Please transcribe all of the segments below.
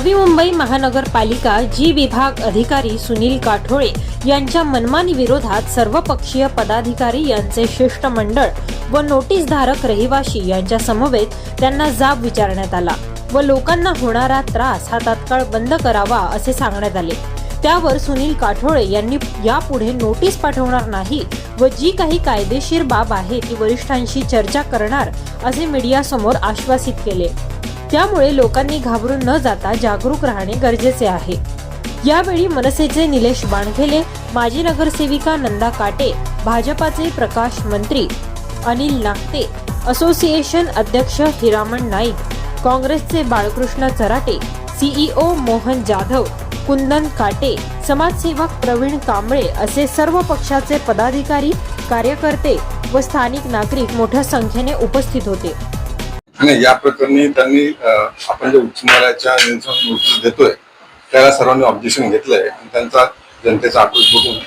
नवी मुंबई महानगरपालिका जी विभाग अधिकारी सुनील काठोळे यांच्या मनमानी विरोधात सर्वपक्षीय पदाधिकारी यांचे शिष्टमंडळ व नोटीसधारक रहिवाशी यांच्या समवेत त्यांना जाब विचारण्यात आला व लोकांना होणारा त्रास हा तात्काळ बंद करावा असे सांगण्यात आले. त्यावर सुनील काठोळे यांनी यापुढे नोटीस पाठवणार नाही व जी काही कायदेशीर बाब आहे ती वरिष्ठांशी चर्चा करणार असे मीडियासमोर आश्वासित केले. त्यामुळे लोकांनी घाबरून न जाता जागरूक राहणे गरजेचे आहे. यावेळी मनसेचे निलेश बाणखेले माजी नगरसेविका नंदा काटे भाजपाचे प्रकाश मंत्री अनिल नागते असोसिएशन अध्यक्ष हिरामण नाईक काँग्रेसचे बाळकृष्ण चराटे सीईओ मोहन जाधव कुंदन काटे समाजसेवक प्रवीण कांबळे असे सर्व पक्षाचे पदाधिकारी कार्यकर्ते व स्थानिक नागरिक मोठ्या संख्येने उपस्थित होते. आणि या प्रकरणी त्यांनी आपण जे उच्च न्यायालयाच्या नोटीस देतोय त्याला सर्वांनी ऑब्जेक्शन घेतलंय आणि त्यांचा जनतेचा आक्रोश बघून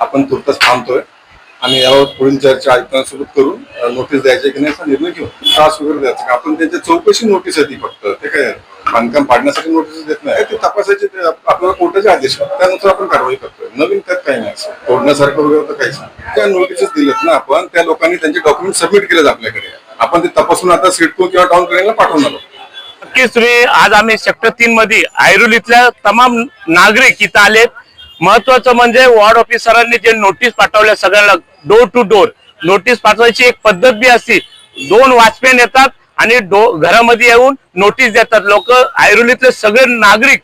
आपण तुर्तच थांबतोय आणि यावर पुढील चर्चा आयुक्तांसोबत करून नोटीस द्यायची की नाही असा निर्णय घेऊ त्रास वगैरे द्यायचा का आपण त्यांची चौकशी नोटीस आहे ती फक्त. ते काय बांधकाम पाडण्यासाठी नोटीस देत नाही. ते तपासायचे ते आपल्याला कोर्टाचे आदेश त्यानुसार आपण कारवाई करतोय. नवीन त्यात काही नाही असं. तोडण्यासारखं वगैरे तर काहीच नाही. त्या नोटीसेस दिलेत ना आपण. त्या लोकांनी त्यांचे डॉक्युमेंट सबमिट केलेत आपल्याकडे. आपण ते तपासून आता सिडको किंवा टाउन क्लिनिकला पाठवणार आहोत. नक्कीच तुम्ही आज आम्ही सेक्टर तीन मध्ये ऐरोलीतल्या तमाम नागरिक इथं आलेत. महत्वाचं म्हणजे वॉर्ड ऑफिसरांनी जे नोटीस पाठवल्या सगळ्यांना डोर टू डोर नोटीस पाठवायची एक पद्धत बी असते दोन वॉचमॅन येतात आणि डो घरामध्ये येऊन नोटीस देतात. लोक आयरुलीतले सगळे नागरिक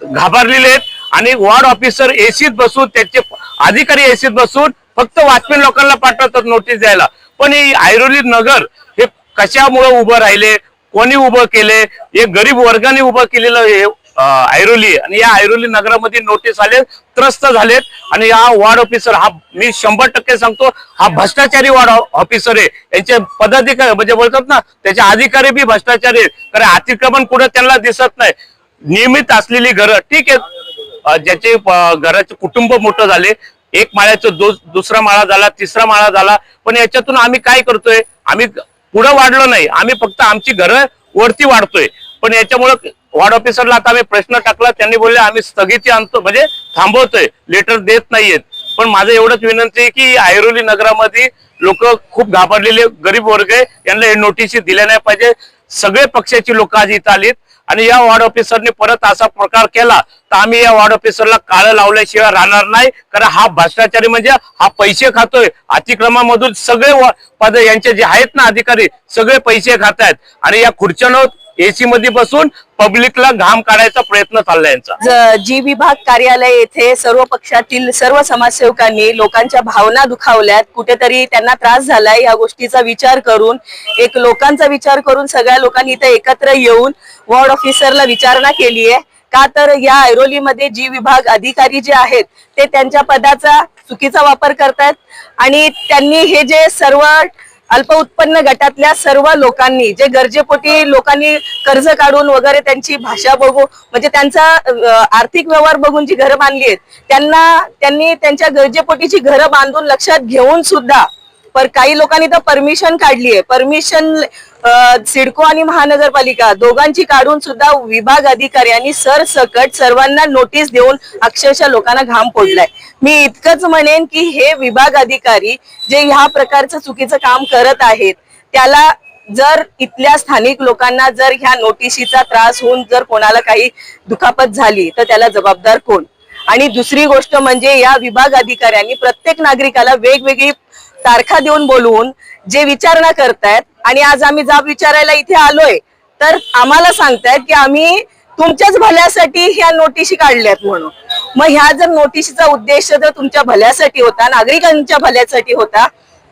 घाबरलेले आहेत आणि वॉर्ड ऑफिसर एसीत बसून त्याचे अधिकारी एसीत बसून फक्त वॉचमॅन लोकांना पाठवतात नोटीस द्यायला. पण ही ऐरोली नगर कशामुळे उभं राहिले कोणी उभं केले हे गरीब वर्गाने उभं केलेलं हे ऐरोली आणि या ऐरोली नगरामध्ये नोटीस आले त्रस्त झालेत आणि हा वॉर्ड ऑफिसर हा मी शंभर टक्के सांगतो हा भ्रष्टाचारी वॉर्ड ऑफिसर आहे. यांचे पदाधिकारी म्हणजे बोलतात ना त्याचे अधिकारी बी भ्रष्टाचारी आहेत. कारण अतिक्रमण कुठं त्यांना दिसत नाही. नियमित असलेली घरं ठीक आहे ज्याचे घराचे कुटुंब मोठं झाले. एक माळ्याचं दुसरा माळा झाला तिसरा माळा झाला. पण याच्यातून आम्ही काय करतोय? आम्ही पुढं वाढलो नाही. आम्ही फक्त आमची घरं वरती वाढतोय. पण याच्यामुळं वॉर्ड ऑफिसरला आता आम्ही प्रश्न टाकला. त्यांनी बोलले आम्ही स्थगिती आणतो. म्हणजे थांबवतोय. लेटर देत नाहीयेत. पण माझं एवढंच विनंती आहे की ऐरोली नगरामध्ये लोक खूप घाबरलेले गरीब वर्ग आहे. यांना हे नोटीसी दिल्या नाही पाहिजे. सगळे पक्षाची लोक आज इथं आलीत. आणि या वॉर्ड ऑफिसरने परत असा प्रकार केला तर आम्ही या वॉर्ड ऑफिसरला काळं लावल्याशिवाय राहणार नाही. कारण हा भ्रष्टाचारी म्हणजे हा पैसे खातोय. अतिक्रमामधून सगळे व- पद यांचे जे आहेत ना अधिकारी सगळे पैसे खात आहेत आणि या खुर्च्यांवर एसी मध्ये बसून पब्लिकला घाम काढायचा प्रयत्न चाललाय यांचा. जी विभाग कार्यालय येथे सर्व पक्षातील सर्व समाजसेवकांनी लोकांच्या भावना दुखावल्यात. कुठेतरी त्यांना त्रास झालाय या गोष्टीचा विचार करून एक लोकांचा विचार करून सगळ्या लोकांनी इथे एकत्र येऊन वॉर्ड ऑफिसरला विचारणा केली आहे. का तर या ऐरोलीमध्ये जी विभाग अधिकारी जे आहेत ते त्यांच्या पदाचा चुकीचा वापर करतायत आणि त्यांनी हे जे सर्व अल्प उत्पन्न गटातल्या सर्व लोकांनी जे गरजेपोटी लोकांनी कर्ज काढून वगैरे त्यांची भाषा बघू म्हणजे त्यांचा आर्थिक व्यवहार बघून जी घरं बांधली आहेत त्यांना त्यांनी त्यांच्या गरजेपोटीची घरं बांधून लक्षात घेऊन सुद्धा पर काही लोकांनी तर परमिशन काढली आहे. परमिशन सिडको आणि महानगरपालिका दोघांची काढून सुद्धा विभाग अधिकाऱ्यांनी सरसकट सर्वांना नोटीस देऊन अक्षरशः लोकांना घाम फोडलाय. मी इतकंच म्हणेन की हे विभाग अधिकारी जे ह्या प्रकारचं चुकीचं काम करत आहेत त्याला जर इथल्या स्थानिक लोकांना जर ह्या नोटिशीचा त्रास होऊन जर कोणाला काही दुखापत झाली तर त्याला जबाबदार कोण? आणि दुसरी गोष्ट म्हणजे या विभाग अधिकाऱ्यांनी प्रत्येक नागरिकाला वेगवेगळी तारखा देऊन बोलवून जे विचारणा करतायत आणि आज आम्ही जाब विचारायला इथे आलोय. तर आम्हाला सांगतायत की आम्ही तुमच्याच भल्यासाठी ह्या नोटिशी काढल्यात म्हणून. मग ह्या जर नोटिशीचा उद्देश जर तुमच्या भल्यासाठी होता नागरिकांच्या भल्यासाठी होता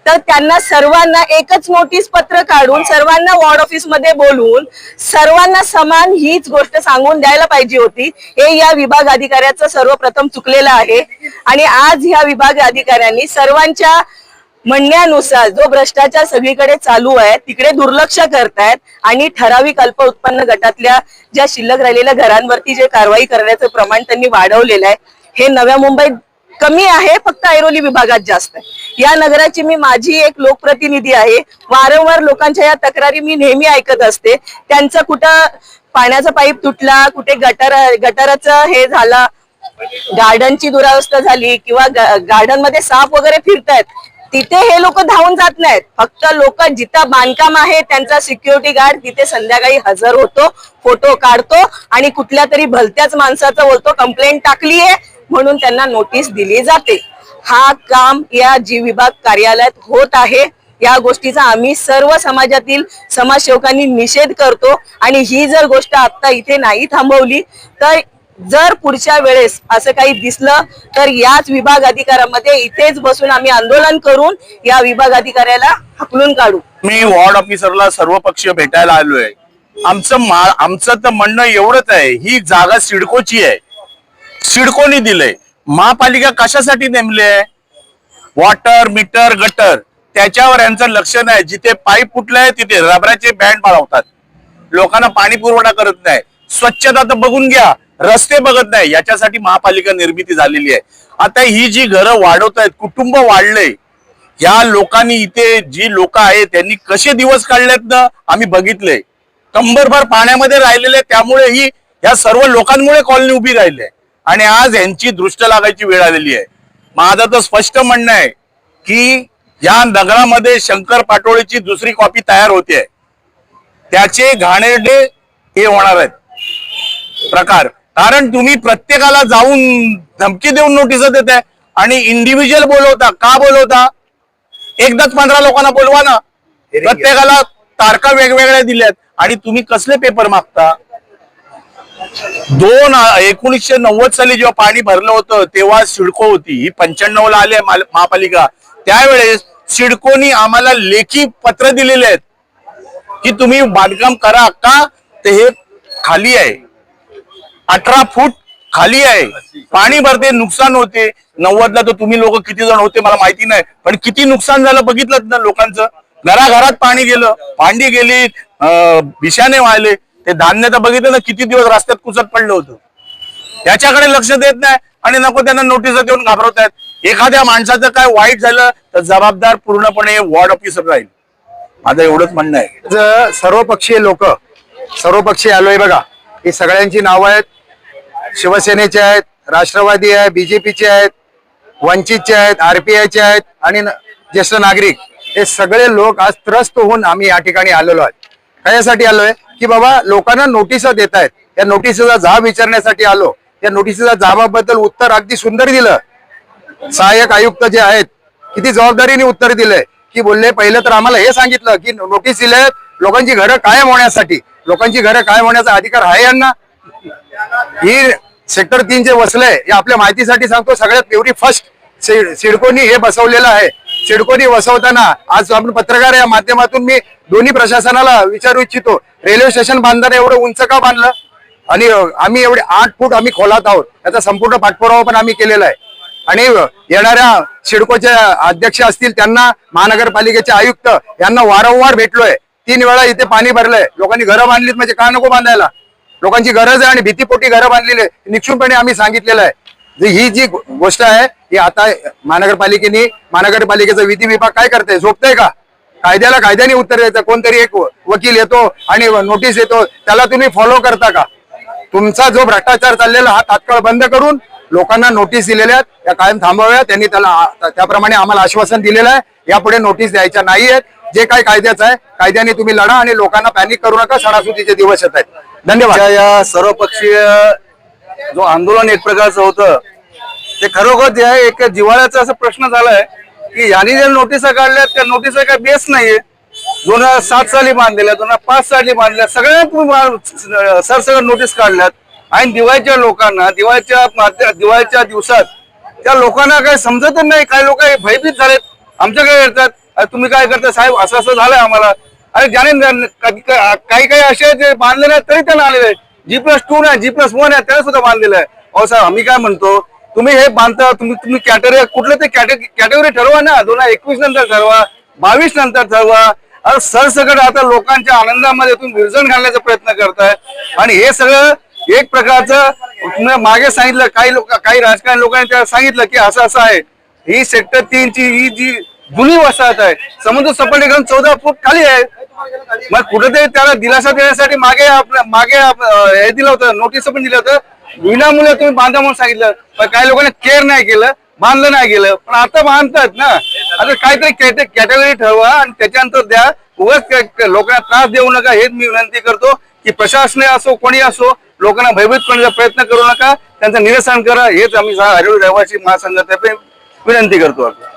तर त्यांना सर्वांना एकच नोटीस पत्र काढून सर्वांना वॉर्ड ऑफिसमध्ये बोलवून सर्वांना समान हीच गोष्ट सांगून द्यायला पाहिजे होती. हे या विभाग अधिकाऱ्याचं सर्वप्रथम चुकलेलं आहे. आणि आज ह्या विभाग अधिकाऱ्यांनी सर्वांच्या म्हणण्यानुसार जो भ्रष्टाचार सगळीकडे चालू आहे तिकडे दुर्लक्ष करतायत आणि ठराविक अल्प उत्पन्न गटातल्या ज्या शिल्लक राहिलेल्या घरांवरती जे कारवाई करण्याचं प्रमाण त्यांनी वाढवलेलं आहे हे नव्या मुंबईत कमी आहे फक्त ऐरोली विभागात जास्त आहे. या नगराची मी माझी एक लोकप्रतिनिधी आहे वारंवार लोकांच्या या तक्रारी मी नेहमी ऐकत असते. त्यांचं कुठं पाण्याचा पाईप तुटला कुठे गटर गटाराचं हे झालं गार्डनची दुरावस्था झाली किंवा गार्डनमध्ये साप वगैरे फिरतायत तिथे हे लोक धावून जात नाहीत. फक्त लोक जिथं बांधकाम आहे त्यांचा सिक्युरिटी गार्ड तिथे संध्याकाळी हजर होतो फोटो काढतो आणि कुठल्या तरी भलत्याच माणसाचं बोलतो कंप्लेंट टाकली आहे म्हणून त्यांना नोटीस दिली जाते. हा काम या जी विभाग कार्यालयात होत आहे. या गोष्टीचा आम्ही सर्व समाजातील समाजसेवकांनी निषेध करतो आणि ही जर गोष्ट आता इथे नाही थांबवली तर जर पुढच्या वेळेस असं काही दिसलं तर याच विभाग अधिकाऱ्यामध्ये इथेच बसून आम्ही आंदोलन करून या विभाग अधिकाऱ्याला हकलून काढू. मी वॉर्ड ऑफिसरला सर्व पक्षीय भेटायला आलोय. आमचं आमचं तर म्हणणं एवढंच आहे ही जागा सिडकोची आहे. सिडकोनी दिलंय. महापालिका कशासाठी नेमले वॉटर मीटर गटर त्याच्यावर यांचं लक्ष नाही. जिथे पाईप फुटलंय तिथे रबराचे बँड बाळवतात लोकांना पाणी पुरवठा करत नाही. स्वच्छता तर बघून घ्या. रस्ते बघत नाही. याच्यासाठी महापालिका निर्मिती झालेली आहे. आता ही जी घरं वाढवत आहेत कुटुंब वाढलंय या लोकांनी इथे जी लोक आहेत त्यांनी कसे दिवस काढलेत ना आम्ही बघितले. कंबरभर पाण्यामध्ये राहिलेले त्यामुळे ही या सर्व लोकांमुळे कॉलनी उभी राहिली आहे. आणि आज यांची दृष्ट लागायची वेळ आलेली आहे. माझं तर स्पष्ट म्हणणं आहे की या नगरामध्ये शंकर पाटोळेची दुसरी कॉपी तयार होते. त्याचे घाणेरडे हे होणार आहेत. प्रकार. कारण तुम्ही प्रत्येकाला जाऊन धमकी देऊन नोटीस देताय आणि इंडिव्हिज्युअल बोलवता. का बोलवता? एकदाच पंधरा लोकांना बोलवा ना. प्रत्येकाला तारखा वेगवेगळ्या दिल्यात. आणि तुम्ही कसले पेपर मागता? दोन एकोणीसशे नव्वद साली जेव्हा पाणी भरलं होतं तेव्हा सिडको होती. ही पंच्याण्णव ला आली आहे महापालिका. त्यावेळेस सिडकोनी आम्हाला लेखी पत्र दिलेले आहेत. की तुम्ही बांधकाम करा का? ते हे खाली आहे. अठरा फूट खाली आहे. पाणी भरते नुकसान होते. नव्वदला तर तुम्ही लोक किती जण होते मला माहिती नाही. पण किती नुकसान झालं बघितलं ना लोकांचं. घराघरात पाणी गेलं. भांडी गेली अं, बिशाने वाहिले. ते धान्य तर बघितलं ना किती दिवस रस्त्यात कुचत पडलं होतं. त्याच्याकडे लक्ष देत नाही आणि नको त्यांना नोटीस देऊन घाबरवत आहेत एखाद्या माणसाचं काय वाईट झालं तर जबाबदार पूर्णपणे वॉर्ड ऑफिसर राहील. माझं एवढंच म्हणणं आहे. सर्वपक्षीय लोक सर्वपक्षीय आलोय बघा. ही सगळ्यांची नावं आहेत. शिवसेनेचे आहेत राष्ट्रवादी आहे बीजेपीचे आहेत वंचितचे आहेत आरपीआयचे आहेत आणि ज्येष्ठ नागरिक. हे सगळे लोक आज त्रस्त होऊन आम्ही या ठिकाणी आलेलो आहोत. कशासाठी आलोय? की बाबा लोकांना नोटीस देत आहेत या नोटीसचा जाब विचारण्यासाठी आलो. या नोटीसच्या जाबाबद्दल उत्तर अगदी सुंदर दिलं. सहाय्यक आयुक्त जे आहेत किती जबाबदारीने उत्तर दिलंय. की बोलले पहिलं तर आम्हाला हे सांगितलं की नोटीस दिले लोकांची घरं कायम होण्यासाठी. लोकांची घरं कायम होण्याचा अधिकार आहे यांना. ही सेक्टर तीन जे वसलंय हे आपल्या माहितीसाठी सांगतो सगळ्यात पिवरी फर्स्ट सिडकोनी हे बसवलेलं आहे. सिडकोनी वसवताना आज आपण पत्रकार या माध्यमातून मी दोन्ही प्रशासनाला विचारू इच्छितो. रेल्वे स्टेशन बांधताना एवढं उंच का बांधलं? आणि आम्ही एवढे आठ फूट आम्ही खोलात आहोत. त्याचा संपूर्ण पाठपुरावा पण आम्ही केलेला आहे. आणि येणाऱ्या सिडकोचे अध्यक्ष असतील त्यांना महानगरपालिकेचे आयुक्त यांना वारंवार भेटलोय. तीन वेळा इथे पाणी भरलंय. लोकांनी घरं बांधलीत म्हणजे का नको बांधायला? लोकांची गरज आहे आणि भीतीपोटी घरं बांधलेली आहे निक्षूनपणे आम्ही सांगितलेलं आहे. ही जी गोष्ट आहे ही आता महानगरपालिकेने महानगरपालिकेचा विधी विभाग काय करते झोपतंय का? कायद्याला कायद्याने उत्तर द्यायचं. कोणतरी एक वकील येतो आणि नोटीस येतो. त्याला तुम्ही फॉलो करता का? तुमचा जो भ्रष्टाचार चाललेला हा तात्काळ बंद करून लोकांना नोटीस दिलेल्या आहेत. त्या कायम थांबवाव्या त्यांनी त्याला त्याप्रमाणे आम्हाला आश्वासन दिलेलं आहे. यापुढे नोटीस द्यायच्या नाही आहेत जे काही कायद्याचं आहे कायद्याने तुम्ही लढा आणि लोकांना पॅनिक करू नका. सणासुदीचे दिवस येत आहेत. धन्यवाद. या सर्वपक्षीय जो आंदोलन एक प्रकारचं होतं ते खरोखर जे आहे एक जिव्हाळ्याचा असा प्रश्न झालाय की यांनी ज्या नोटिसा काढल्यात त्या नोटिसा काही बेस नाहीये. दोन हजार सात साली बांधलेल्या दोन हजार पाच साली बांधल्या सगळ्या तुम्ही नोटीस काढल्यात. आणि दिवाळीच्या लोकांना दिवाळीच्या दिवाळीच्या दिवसात त्या लोकांना काही समजतच नाही. काही लोक भयभीत झालेत. आमच्याकडे येतात. तुम्ही काय करता? साहेब असं असं झालंय आम्हाला. अरे ज्याने काही काही असे जे बांधले नाही तरी त्यांना आलेले आहेत. जी प्लस टू नाही जी प्लस वन आहे त्याला सुद्धा बांधलेलं आहे. अहो साहेब आम्ही काय म्हणतो तुम्ही हे बांधता तुम्ही तुम्ही कॅटेगरी कुठलं ते कॅटेगरी ठरवा ना. दोन हजार एकवीस नंतर ठरवा बावीस नंतर ठरवा. अरे सरसकट आता लोकांच्या आनंदामध्ये तुम्ही विरजण घालण्याचा प्रयत्न करताय. आणि हे सगळं एक प्रकारचं मागे सांगितलं काही लोक काही राजकारणी लोकांनी त्याला सांगितलं की असं असं आहे. ही सेक्टर तीनची ही जी जुनी वसाहत आहे समुद्र सपाटीकडून चौदा फूट खाली आहे. मग कुठेतरी त्याला दिलासा देण्यासाठी मागे मागे हे दिलं होतं नोटीस पण दिलं होतं. विनामूल्य तुम्ही बांधा म्हणून सांगितलं. पण काही लोकांनी केअर नाही केलं बांधलं नाही गेलं. पण आता बांधतात ना. आता काहीतरी कॅटेगरी ठरवा आणि त्याच्यानंतर द्या. उगाच लोकांना त्रास देऊ नका. हेच मी विनंती करतो की प्रशासने असो कोणी असो लोकांना भयभीत करण्याचा प्रयत्न करू नका. त्यांचं निरसन करा. हेच आम्ही हरिओ रहिवासी महासंघातर्फे विनंती करतो आपण